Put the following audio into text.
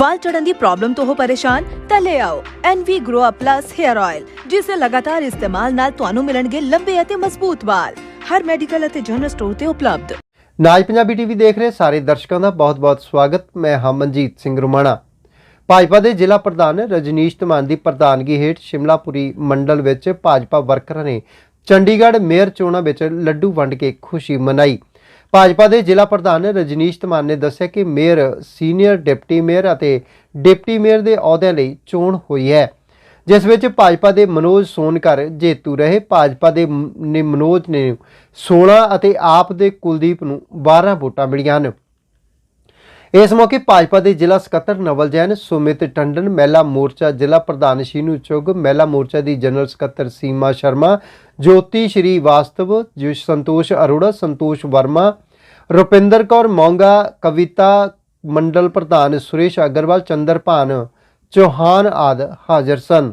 ਵਾਲ ਚੜਨ ਦੀ ਪ੍ਰੋਬਲਮ ਤੋਂ ਹੋ ਪਰੇਸ਼ਾਨ, ਤਾਂ ਲੈ ਆਓ NV Grow Up Plus Hair Oil ਜਿਸ ਦੇ ਲਗਾਤਾਰ ਇਸਤੇਮਾਲ ਨਾਲ ਤੁਹਾਨੂੰ ਮਿਲਣਗੇ ਲੰਬੇ ਅਤੇ ਮਜ਼ਬੂਤ ਵਾਲ। ਹਰ ਮੈਡੀਕਲ ਅਤੇ ਜਨਰਲ ਸਟੋਰ ਤੇ ਉਪਲਬਧ। ਨਾਜ ਪੰਜਾਬੀ ਟੀਵੀ ਦੇਖ ਰਹੇ ਸਾਰੇ ਦਰਸ਼ਕਾਂ ਦਾ ਬਹੁਤ-ਬਹੁਤ ਸਵਾਗਤ। ਮੈਂ ਹਾਂ ਮਨਜੀਤ ਸਿੰਘ ਰੁਮਾਣਾ। ਭਾਜਪਾ ਦੇ ਜ਼ਿਲ੍ਹਾ ਪ੍ਰਧਾਨ ਰਜਨੀਸ਼ ਧਮਾਨ ਦੀ ਪ੍ਰਧਾਨਗੀ ਹੇਠ ਸ਼ਿਮਲਾਪੁਰੀ ਮੰਡਲ ਵਿੱਚ ਭਾਜਪਾ ਵਰਕਰਾਂ ਨੇ ਚੰਡੀਗੜ੍ਹ ਮੇਅਰ ਚੋਣਾਂ ਵਿੱਚ ਲੱਡੂ ਵੰਡ ਕੇ ਖੁਸ਼ੀ ਮਨਾਈ। ਭਾਜਪਾ ਦੇ ਜ਼ਿਲ੍ਹਾ ਪ੍ਰਧਾਨ ਰਜਨੀਸ਼ ਧਮਾਨ ਨੇ ਦੱਸਿਆ ਕਿ ਮੇਅਰ, ਸੀਨੀਅਰ ਡਿਪਟੀ ਮੇਅਰ ਅਤੇ ਡਿਪਟੀ ਮੇਅਰ ਦੇ ਅਹੁਦਿਆਂ ਲਈ ਚੋਣ ਹੋਈ ਹੈ, ਜਿਸ ਵਿੱਚ ਭਾਜਪਾ ਦੇ ਮਨੋਜ ਸੋਨਕਰ ਜੇਤੂ ਰਹੇ। ਭਾਜਪਾ ਦੇ ਨੇ ਮਨੋਜ ਨੇ 16 ਅਤੇ ਆਪ ਦੇ ਕੁਲਦੀਪ ਨੂੰ 12 ਵੋਟਾਂ ਮਿਲੀਆਂ ਹਨ। ਇਸ ਮੌਕੇ ਭਾਜਪਾ ਦੇ ਜ਼ਿਲ੍ਹਾ ਸਕੱਤਰ ਨਵਲ ਜੈਨ, ਸੁਮਿਤ ਟੰਡਨ, ਮਹਿਲਾ ਮੋਰਚਾ ਜ਼ਿਲ੍ਹਾ ਪ੍ਰਧਾਨ ਸ਼ੀਨੂ ਚੁਗ, ਮਹਿਲਾ ਮੋਰਚਾ ਦੀ ਜਨਰਲ ਸਕੱਤਰ ਸੀਮਾ ਸ਼ਰਮਾ, ਜੋਤੀ ਸ਼੍ਰੀ ਵਾਸਤਵ, ਜੋ ਸੰਤੋਸ਼ ਅਰੋੜਾ, ਸੰਤੋਸ਼ ਵਰਮਾ, ਰੁਪਿੰਦਰ ਕੌਰ ਮੌਂਗਾ, ਕਵਿਤਾ ਮੰਡਲ ਪ੍ਰਧਾਨ ਸੁਰੇਸ਼ ਅਗਰਵਾਲ ਚੰਦਰਪਾਨ ਚੌਹਾਨ ਆਦ ਹਾਜ਼ਰ ਸਨ।